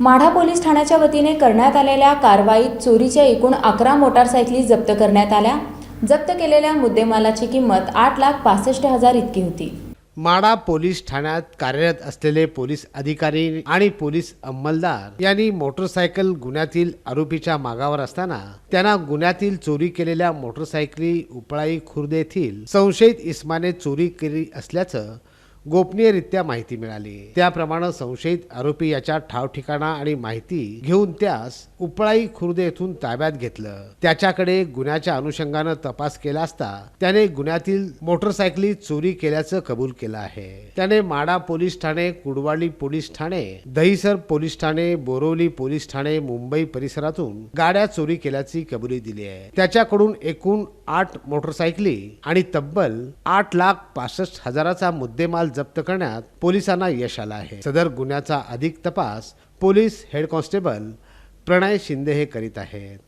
Madha police ठाण्याच्या वतीने करण्यात आलेल्या कारवाईत चोरीच्या एकूण अकरा मोटारसायकली जप्त करण्यात आल्या. जप्त केलेल्या मुद्देमालाची किंमत आठ लाख पासष्ट हजार इतकी होती. माडा पोलीस ठाण्यात कार्यरत असलेले पोलीस अधिकारी आणि पोलीस अंमलदार यांनी मोटरसायकल गुन्ह्यातील आरोपीच्या मागावर असताना त्यांना गुन्ह्यातील चोरी केलेल्या मोटरसायकली उपळाई खुर्द येथील संशयित इस्माने चोरी केली असल्याचं गोपनीयरित्या माहिती मिळाली. त्याप्रमाणे संशयित आरोपी याच्या ठाव ठिकाणा आणि माहिती घेऊन त्यास उपळाई खुर्द येथून ताब्यात घेतलं. त्याच्याकडे गुन्ह्याच्या अनुषंगानं तपास केला असता त्याने गुन्ह्यातील मोटरसायकली चोरी केल्याचं कबूल केलं आहे. त्याने माडा पोलीस ठाणे कुडवाडी पोलीस ठाणे दहिसर पोलीस ठाणे बोरवली पोलीस ठाणे मुंबई परिसरातून गाड्या चोरी केल्याची कबुली दिली आहे. त्याच्याकडून एकूण आठ मोटरसायकली आणि तब्बल आठ लाख पासष्ट हजाराचा मुद्देमाल जप्त करण्यात पोलिसांना यश आलं आहे. सदर गुन्ह्याचा अधिक तपास police head constable Pranay Shinde हे करीत आहेत.